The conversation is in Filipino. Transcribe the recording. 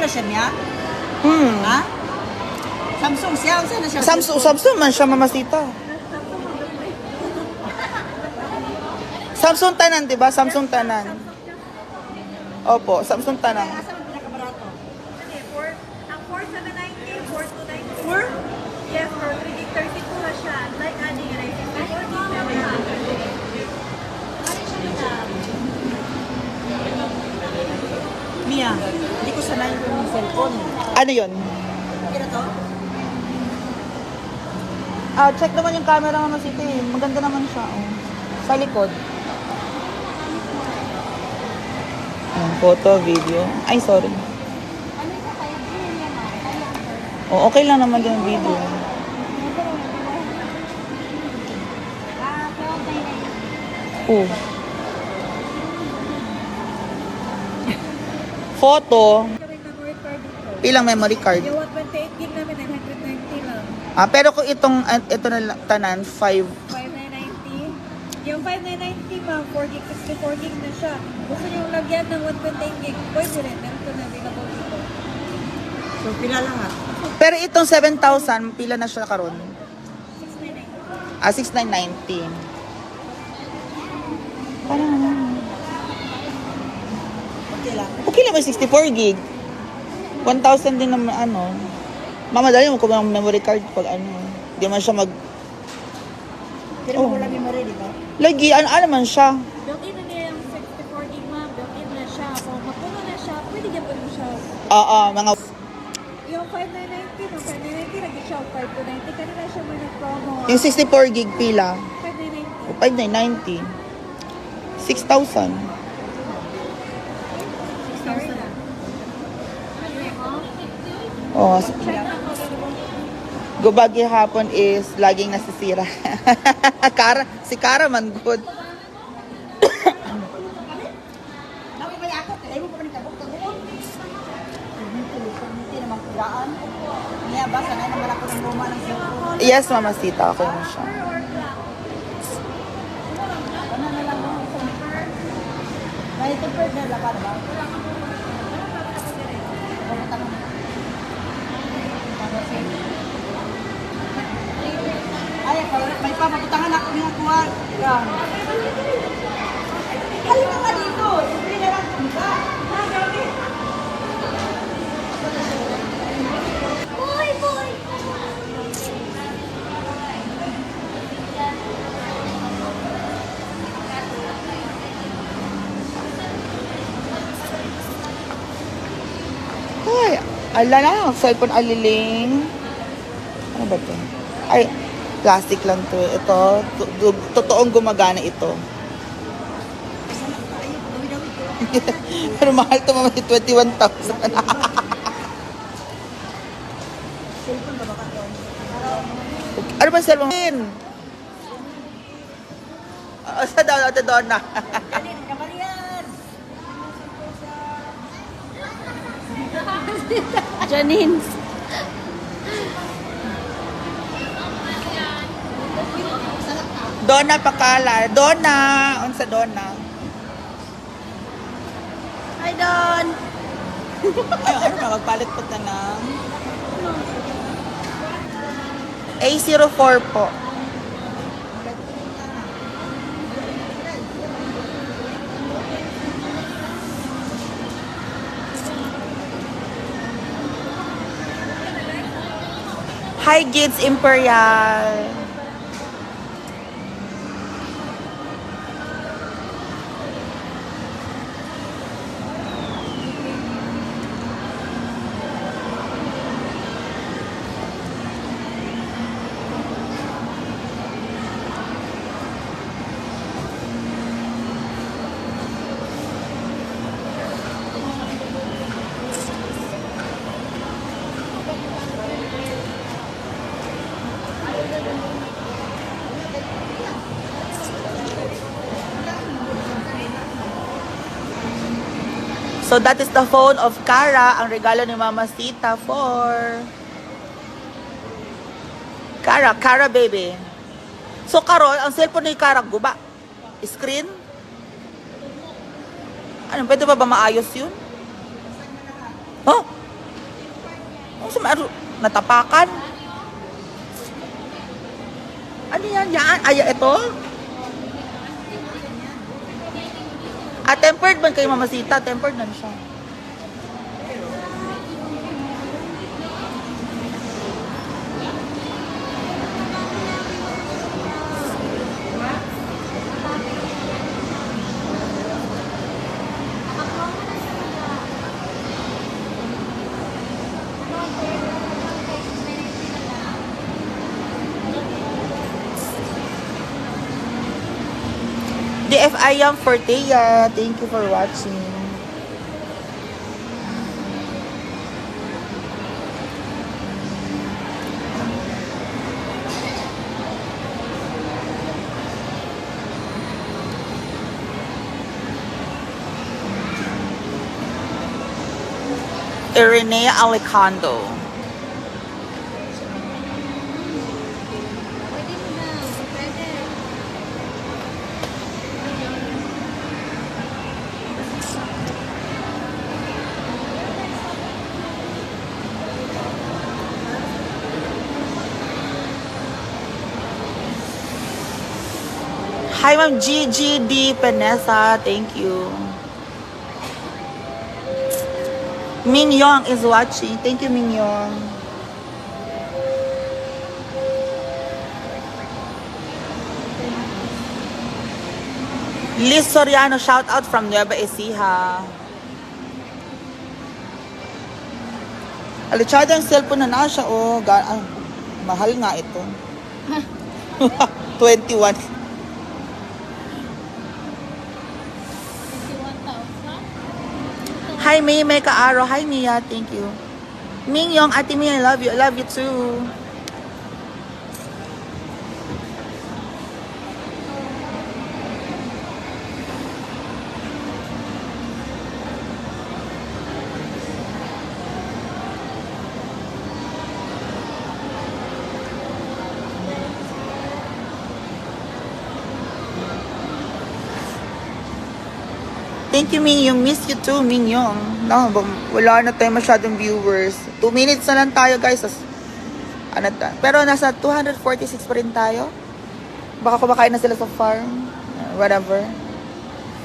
na siya niya? Hmm. Ha? Samsung siya? Saan na siya? Samsung, Samsung man siya, mamasita. Samsung tanan, di ba? Samsung tanan. Opo, Samsung tanan. Asa ang pinakabarato? Ang 4,790, 4,290. Four? Yes, for 332 na siya. Like, ano yun, I think, 4,790. Mia, hindi ko yung cellphone. Ano yun? Okay na to? Ah, check naman yung camera nga masita eh. Maganda naman siya. Oh. Sa likod. Ayan, photo, video. Ay, sorry. Oh, okay lang naman yung video. Oh. Photo. Ilang memory card? Yung 128 gig namin, 990 lang. Ah, pero kung itong, ah, ito na lang, tanan, 5. 5990. Yung 5990 ma'am, 4 gig, 64 gig na siya. Gusto niyo lagyan ng 128 gig, pwede rin. Meron ko na available dito. So, pila lahat? Pero itong 7,000, pila na siya karon? 6990. Ah, 6,990. Parang ano. Okay lang. Okay lang ba 64 gig? 1,000 din naman ano. Mamadali mo kung memory card pag ano. Hindi man siya mag... Pero Oh. wala memory, di ba? Lagi, ano, ano man siya. Built-in na niya yung 64 gig ma'am, built-in na siya. Kung mapuno na siya, pwede gawin mo siya. Oo, mga... Yung 5990, no, 5990, nag siya 5290. Kanina siya may nag-promo. Yung 64 gig pila. 5990. O, 5,990. 6,000. Oh, po. gubagi hapon is laging nasisira. Kara, si Kara man good. Nabi ba ako? Kaya mo pa Hindi telefon, hindi naman kudaan. Niya ba, luma ng cellphone. Yes, Mama Sita, ako na na? May na laban ba? Pumunta mo. Ay, may pa, mabutangan ako ng kuha. Yan. Halika ka dito. Hindi na lang kumita. Ala na, cellphone aliling. Ano ba to? Ay, plastic lang to. Ito, to- to- totoong gumagana ito. Pero mahal to mama, 21,000. Cellphone ba baka doon? ano ba cellphone? Uh, sa doon, sa doon Janine. Donna Pakala. Donna. Unsa Donna? Hi, Don! Ay, ano na, magpalit po na ng... A04 po. Hi, Kids Imperial. So that is the phone of Cara, ang regalo ni Mama Sita for Cara, Cara baby. So Carol, ang cellphone ni Cara guba. Screen? Ano, pwede ba ba maayos yun? Oh, Ano sa maru- natapakan? Ano yan? Yan? Ay, ito? Ah, tempered man kayo, mamasita. Tempered na siya. DFI Young Fortea, thank you for watching. Irenea Alicando. Hi, Ma'am Gigi D. Penesa. Thank you. Min Yong is watching. Thank you, Min Yong. Liz Soriano, shout out from Nueva Ecija. Alichado ang cellphone na na siya. Oh, ah, mahal nga ito. 21. Hi, May May Kaaro. Hi, Mia. Thank you. Ming Yong, Ate Mia, I love you. I love you too. Thank you, Ming Yong. Miss you too, Ming Yong. No, wala na tayo masyadong viewers. Two minutes na lang tayo, guys. Tas, ano ta? Pero nasa 246 pa rin tayo. Baka kumakain na sila sa farm. Whatever.